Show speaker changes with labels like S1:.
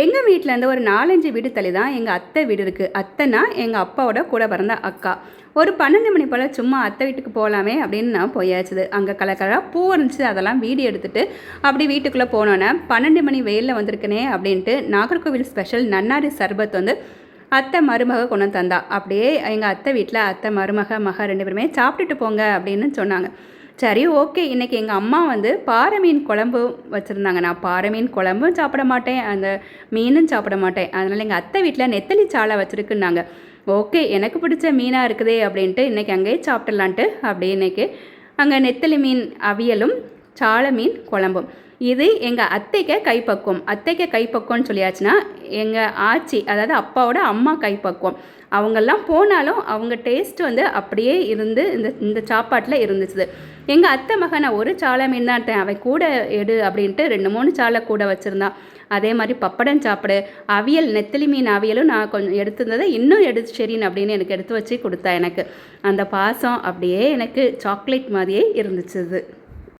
S1: எங்கள் வீட்டிலேருந்து ஒரு நாலஞ்சு வீடு தள்ளி தான் எங்கள் அத்தை வீடு இருக்குது அத்தைனா எங்கள் அப்பாவோட கூட பிறந்த அக்கா. ஒரு பன்னெண்டு மணி போல் சும்மா அத்தை வீட்டுக்கு போகலாமே அப்படின்னு நான் போயாச்சுது. அங்கே கலக்கலாக பூ இருந்துச்சு அதெல்லாம் வீடியோ எடுத்துகிட்டு அப்படி வீட்டுக்குள்ளே போனோன்னே பன்னெண்டு மணி வெயிலில் வந்திருக்கனே அப்படின்ட்டு நாகர்கோவில் ஸ்பெஷல் நன்னாரி சர்பத் வந்து அத்தை மருமக கொண்டு தந்தா. அப்படியே எங்கள் அத்தை வீட்டில் அத்தை மருமக மக ரெண்டு பேருமே சாப்பிட்டுட்டு போங்க அப்படின்னு சொன்னாங்க. சரி ஓகே. இன்றைக்கி எங்கள் அம்மா வந்து பாறை மீன் குழம்பு வச்சுருந்தாங்க. நான் பாறை மீன் குழம்பும் சாப்பிட மாட்டேன். அந்த மீனும் சாப்பிட மாட்டேன். அதனால் எங்கள் அத்தை வீட்டில் நெத்தலி சாலை வச்சுருக்குன்னாங்க. ஓகே எனக்கு பிடிச்ச மீனாக இருக்குதே அப்படின்ட்டு இன்றைக்கி அங்கேயே சாப்பிட்லான்ட்டு அப்படியே இன்றைக்கி அங்கே நெத்தலி மீன் அவியலும் சால மீன் குழம்பும். இது எங்கள் அத்தைக்கு கைப்பக்குவம். அத்தைக்கு கைப்பக்குவம்னு சொல்லியாச்சுன்னா எங்கள் ஆச்சி அதாவது அப்பாவோட அம்மா கைப்பக்குவம். அவங்கெல்லாம் போனாலும் அவங்க டேஸ்ட் வந்து அப்படியே இருந்து இந்த இந்த சாப்பாட்டில் இருந்துச்சு. எங்கள் அத்தை மகனை ஒரு சாலை மீன் தான் எடுத்தேன் அவன் கூட எடு அப்படின்ட்டு ரெண்டு மூணு சாலை கூட வச்சுருந்தான் அதே மாதிரி பப்படம் சாப்பிடு. அவியல் நெத்திலி மீன் அவியலும் நான் கொஞ்சம் எடுத்திருந்ததை இன்னும் எடுத்து சரின்னு அப்படின்னு எனக்கு எடுத்து வச்சு கொடுத்தா எனக்கு. அந்த பாசம் அப்படியே எனக்கு சாக்லேட் மாதிரியே இருந்துச்சு